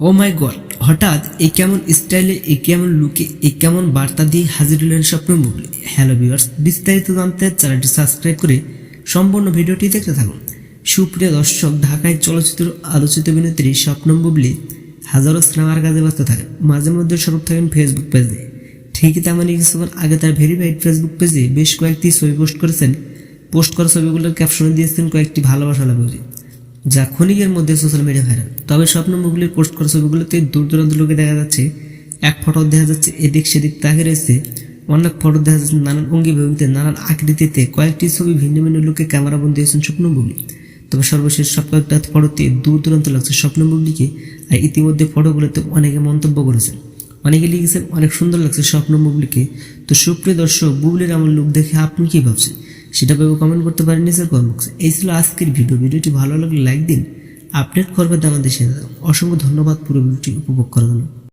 ও মাই god হঠাৎ এই কেমন স্টাইলে এই কেমন লুকে এই কেমন বার্তা দিয়ে হাজির হলেন স্বপ্ন মুগলি হ্যালো ভিউয়ার্স বিস্তারিত জানতে চ্যানেলটি সাবস্ক্রাইব করে সম্পূর্ণ ভিডিওটি দেখতে থাকুন। সুপ্রিয় দর্শক, ঢাকায় চলচ্চিত্র আলোচিত অভিনেত্রী স্বপ্ন বুবলি হাজারো সিনেমার কাজে ব্যস্ত থাকে। মাঝে মধ্যে স্বরূপ থাকেন ফেসবুক পেজে ঠিকই তেমনই কিছুক্ষণ আগে তার ভেরিফাইড ফেসবুক পেজে বেশ কয়েকটি ছবি পোস্ট করেছেন। পোস্ট করা ছবিগুলোর ক্যাপশনে দিয়েছেন কয়েকটি ভালোবাসা লাগুজি যা ক্ষণিকের মধ্যে সোশ্যাল মিডিয়া ভাইরাল তবে স্বপ্ন মুগলির পোস্ট করা ছবিগুলোতে দূর দূরান্ত লোকে দেখা যাচ্ছে, এক ফটো দেখা যাচ্ছে, এদিক সেদিক তাকে রয়েছে। অনেক ফটো দেখা যাচ্ছে নানান অঙ্গি ভঙ্গিতে, নানান আকৃতিতে। কয়েকটি ছবি ভিন্ন ভিন্ন লোকে ক্যামেরা বন্দী হয়েছেন স্বপ্ন মুগলি তবে সর্বশেষ সব কয়েকটা ফটোতে দূর দূরান্ত লাগছে স্বপ্ন মুগলিকে আর ইতিমধ্যে ফটোগুলোতে অনেকে মন্তব্য করেছেন। অনেকে লিখেছেন, অনেক সুন্দর লাগছে স্বপ্ন বুবলিকে তো সুপ্রিয় দর্শক বুবলির আমার লুক দেখে আপনি কি ভাবছেন? সেটা ভেবে কমেন্ট করতে পারেন নিজের কমেন্ট বক্সে এই ছিল আজকের ভিডিও ভিডিওটি ভালো লাগলে লাইক দিন আপডেট করবেন আমাদের সাথে অসংখ্য ধন্যবাদ, পুরো ভিডিওটি উপভোগ করার জন্য।